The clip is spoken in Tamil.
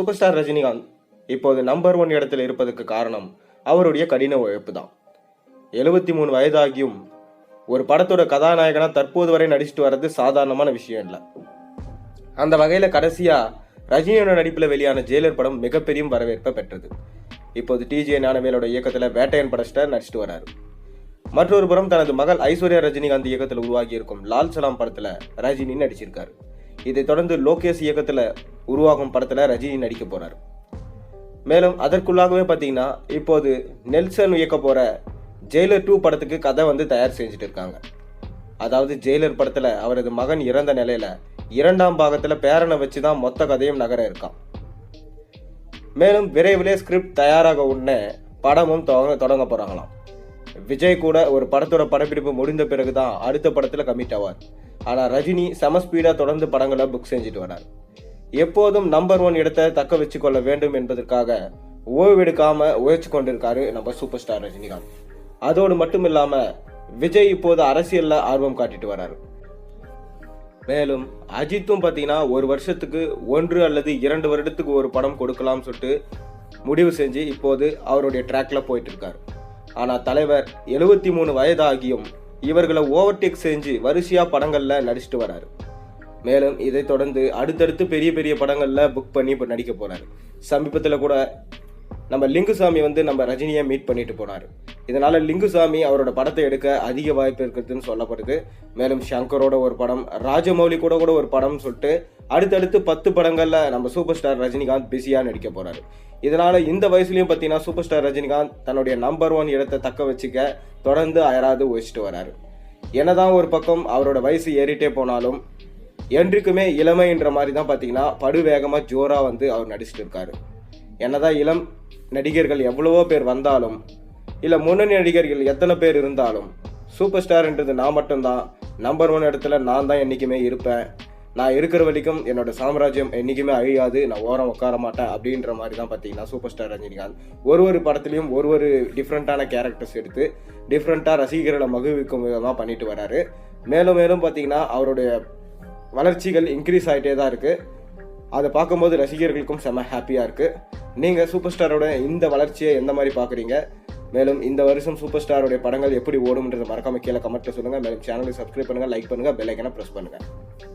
சூப்பர் ஸ்டார் ரஜினிகாந்த் இப்போது நம்பர் ஒன் இடத்தில் இருப்பதற்கு காரணம் அவருடைய கடின உழைப்பு தான். எழுபத்தி மூணு வயதாகியும் ஒரு படத்தோட கதாநாயகனா தற்போது வரை நடிச்சுட்டு வர்றது சாதாரணமான விஷயம் இல்லை. அந்த வகையில் கடைசியாக ரஜினியோட நடிப்பில் வெளியான ஜெயிலர் படம் மிகப்பெரிய வரவேற்பை பெற்றது. இப்போது டிஜே ஞானவேலோட இயக்கத்தில் வேட்டையன் படஸ்டர் நடிச்சிட்டு வராரு மற்றொரு புறம் தனது மகள் ஐஸ்வர்யா ரஜினிகாந்த் இயக்கத்தில் உருவாகி இருக்கும் லால் சலாம் படத்தில் ரஜினி நடிச்சிருக்காரு. இதைத் தொடர்ந்து லோகேஷ் இயக்கத்தில் உருவாகும் படத்தில் ரஜினி நடிக்க போகிறார் மேலும் அதற்குள்ளாகவே பார்த்தீங்கன்னா இப்போது நெல்சன் இயக்க போகிற ஜெயிலர் டூ படத்துக்கு கதை வந்து தயார் செஞ்சுட்டு இருக்காங்க. அதாவது ஜெயிலர் படத்தில் அவரது மகன் இறந்த நிலையில் இரண்டாம் பாகத்தில் பேரனை வச்சு தான் மொத்த கதையும் நகர இருக்கான். மேலும் விரைவிலே ஸ்கிரிப்ட் தயாராக உடனே படமும் தொடங்க தொடங்க போகிறாங்களாம் விஜய் கூட ஒரு படத்தோட படப்பிடிப்பு முடிந்த பிறகு தான் அடுத்த படத்தில் கமிட் ஆவார். ஆனால் ரஜினி சமஸ்பீடாக தொடர்ந்து படங்களை புக் செஞ்சுட்டு வரார் எப்போதும் நம்பர் ஒன் இடத்தை தக்க வச்சுக்கொள்ள வேண்டும் என்பதற்காக ஓய்வெடுக்காம உழைச்சு கொண்டிருக்காரு நம்ம சூப்பர் ஸ்டார் ரஜினிகாந்த். அதோடு மட்டும் இல்லாம விஜய் இப்போது அரசியல்ல ஆர்வம் காட்டிட்டு வராரு. மேலும் அஜித்தும் பார்த்தீங்கன்னா ஒரு வருஷத்துக்கு ஒன்று அல்லது இரண்டு வருடத்துக்கு ஒரு படம் கொடுக்கலாம்னு சொல்லிட்டு முடிவு செஞ்சு இப்போது அவருடைய ட்ராக்ல போயிட்டு இருக்காரு. ஆனால் தலைவர் எழுபத்தி மூணு வயதாகியும் இவர்களை ஓவர்டேக் செஞ்சு வரிசையா படங்கள்ல நடிச்சிட்டு வராரு. மேலும் இதை தொடர்ந்து அடுத்தடுத்து பெரிய பெரிய படங்களில் புக் பண்ணி இப்போ நடிக்க போகிறாரு சமீபத்தில் கூட நம்ம லிங்குசாமி வந்து நம்ம ரஜினியை மீட் பண்ணிட்டு போனார். இதனால் லிங்குசாமி அவரோட படத்தை எடுக்க அதிக வாய்ப்பு இருக்கிறதுன்னு சொல்லப்படுது. மேலும் ஷங்கரோட ஒரு படம் ராஜமௌலி கூட கூட ஒரு படம்னு சொல்லிட்டு அடுத்தடுத்து பத்து படங்களில் நம்ம சூப்பர் ஸ்டார் ரஜினிகாந்த் பிஸியாக நடிக்க போகிறாரு இதனால் இந்த வயசுலையும் பார்த்தீங்கன்னா சூப்பர் ஸ்டார் ரஜினிகாந்த் தன்னுடைய நம்பர் ஒன் இடத்தை தக்க வச்சுக்க தொடர்ந்து அயராது ஒழிச்சிட்டு வராரு. என்னதான் ஒரு பக்கம் அவரோட வயசு ஏறிட்டே போனாலும் என்றைக்குமே இளமைன்ற மாதிரி தான் பார்த்தீங்கன்னா படுவேகமாக ஜோராக வந்து அவர் நடிச்சிட்டு இருக்காரு. என்னதான் இளம் நடிகர்கள் எவ்வளவோ பேர் வந்தாலும் இல்லை முன்னணி நடிகர்கள் எத்தனை பேர் இருந்தாலும் சூப்பர் ஸ்டார்ன்றது நான் மட்டும்தான் நம்பர் ஒன் இடத்துல நான் தான் என்றைக்குமே இருப்பேன். நான் இருக்கிற வரைக்கும் என்னோட சாம்ராஜ்யம் என்றைக்குமே அழியாது நான் ஓரம் உட்கார மாட்டேன் அப்படின்ற மாதிரி தான் பார்த்தீங்கன்னா சூப்பர் ஸ்டார் ரஜினிகாந்த். ஒரு ஒரு படத்துலையும் ஒரு ஒரு டிஃப்ரெண்ட்டான கேரக்டர்ஸ் எடுத்து டிஃப்ரெண்ட்டாக ரசிகர்களை மகிழ்விக்கும் விதமாக பண்ணிட்டு வராரு. மேலும் மேலும் பார்த்தீங்கன்னா அவருடைய வளர்ச்சிகள் இன்க்ரீஸ் ஆகிட்டே தான் இருக்குது அதை பார்க்கும்போது ரசிகர்களுக்கும் செம ஹாப்பியாக இருக்குது நீங்கள் சூப்பர் ஸ்டாரோட இந்த வளர்ச்சியை எந்த மாதிரி பார்க்குறீங்க? மேலும் இந்த வருஷம் சூப்பர் ஸ்டாரோடைய படங்கள் எப்படி ஓடும்ன்றதை மறக்காம கீழே கமெண்ட்டில் சொல்லுங்கள் மேலும் சேனலை சப்ஸ்கிரைப் பண்ணுங்கள் லைக் பண்ணுங்கள் பெல்லைக்கனை ப்ரெஸ் பண்ணுங்கள்